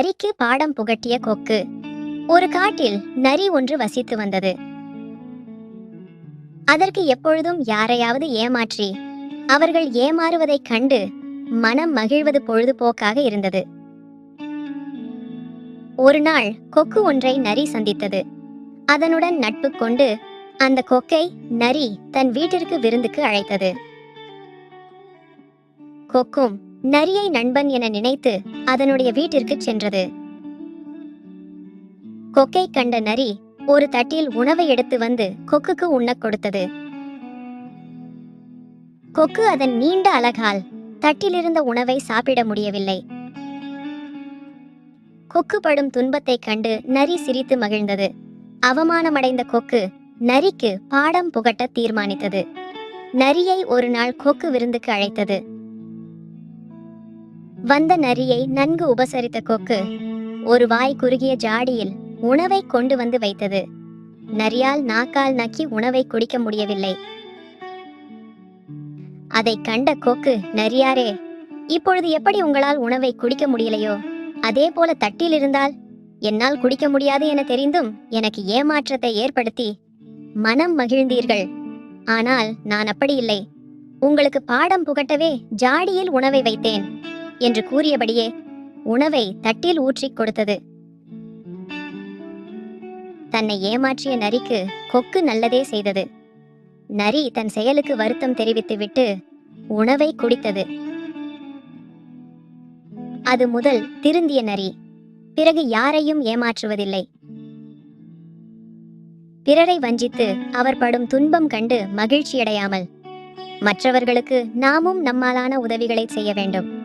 நரிக்கு பாடம் புகட்டிய கொக்கு. ஒரு காட்டில் நரி ஒன்று வசித்து வந்தது. அதற்கு எப்பொழுதும் யாரையாவது ஏமாற்றி அவர்கள் ஏமாறுவதைக் கண்டு மனம் மகிழ்வது பொழுதுபோக்காக இருந்தது. ஒரு நாள் கொக்கு ஒன்றை நரி சந்தித்தது. அதனுடன் நட்பு கொண்டு அந்த கொக்கை நரி தன் வீட்டிற்கு விருந்துக்கு அழைத்தது. கொக்கும் நரியை நண்பன் என நினைத்து அதனுடைய வீட்டிற்கு சென்றது. கொக்கை கண்ட நரி ஒரு தட்டில் உணவை எடுத்து வந்து கொக்குக்கு உண்ணக் கொடுத்தது. கொக்கு அதன் நீண்ட அழகால் தட்டிலிருந்த உணவை சாப்பிட முடியவில்லை. கொக்கு படும் துன்பத்தைக் கண்டு நரி சிரித்து மகிழ்ந்தது. அவமானமடைந்த கொக்கு நரிக்கு பாடம் புகட்ட தீர்மானித்தது. நரியை ஒரு நாள் கொக்கு விருந்துக்கு அழைத்தது. வந்த நரியை நன்கு உபசரித்த கொக்கு ஒரு வாய் குறுகிய ஜாடியில் உணவை கொண்டு வந்து வைத்தது. நரியால் நாக்கால் நக்கி உணவை குடிக்க முடியவில்லை. அதை கண்ட கொக்கு நரியாரே இப்பொழுது எப்படி உங்களால் உணவை குடிக்க முடியலையோ? அதே போல தட்டில் இருந்தால் என்னால் குடிக்க முடியாது என தெரிந்தும் எனக்கு ஏமாற்றத்தை ஏற்படுத்தி மனம் மகிழ்ந்தீர்கள். ஆனால் நான் அப்படி இல்லை. உங்களுக்கு பாடம் புகட்டவே ஜாடியில் உணவை வைத்தேன். என்று கூறியபடியே உணவை தட்டில் ஊற்றிக் கொடுத்தது. தன்னை ஏமாற்றிய நரிக்கு கொக்கு நல்லதே செய்தது. நரி தன் செயலுக்கு வருத்தம் தெரிவித்துவிட்டு உணவை குடித்தது. அது முதல் திருந்திய நரி பிறகு யாரையும் ஏமாற்றுவதில்லை. பிறரை வஞ்சித்து அவர் படும் துன்பம் கண்டு மகிழ்ச்சியடையாமல் மற்றவர்களுக்கு நாமும் நம்மாலான உதவிகளை செய்ய வேண்டும்.